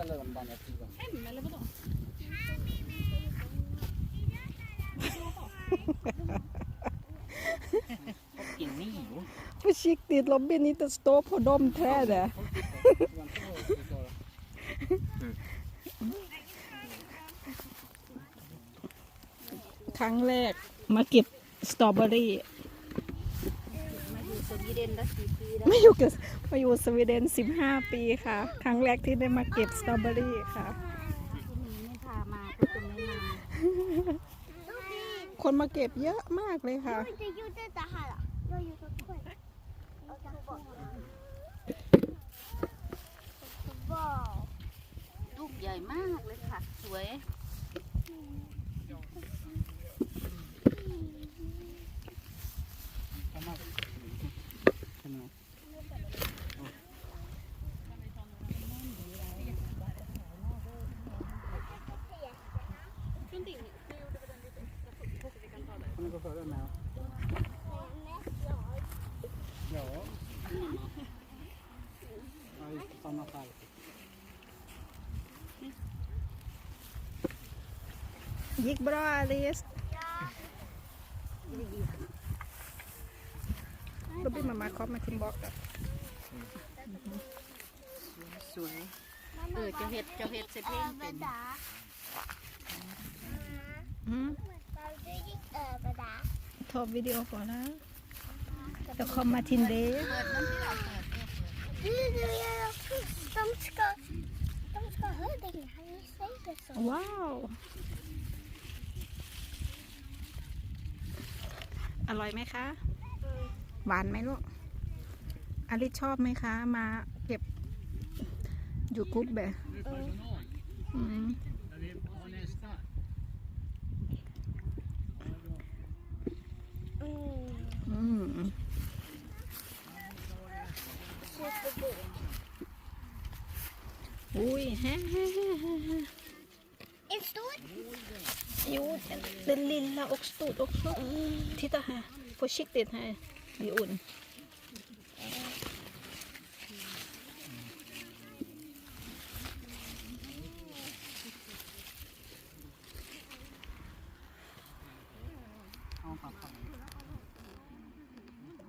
ะี่ม่ชิกติดล็บบี้นี่ต้องสตอพอดอมแท้เด้อครั้งแรกมาเก็บสตรอเบอรี่สวีเดน่ปีแล้ว มาอยู่กับมาอยู่สวีเดน15 ปีค่ะ ครั้งแรกที่ได้มาเก็บสตรอเบอรี่ค่ะคมาก่คนมาเก็บเยอะมากเลยค่ะลูกใหญ่มากเลยค่ะ สวยมาตนมไยิกบรอลิสรูปมามาคอบมาทิมบอกสวยเออเจ้าเห็ดเจ้าเห็ดเสร็จเอพ่งทบวิดีโอก่อนนะจต่คอมมาทินเด้ว้าว อร่อยไหมคะ หวานไหมลูกอลิชอบไหมคะ มาเก็บอยู่กุ๊บแบบ อืมอุ้ยาฮ่ En stor? Jo, den, den lilla och stor också. Titta här, försiktigt här i o g n e n Oh,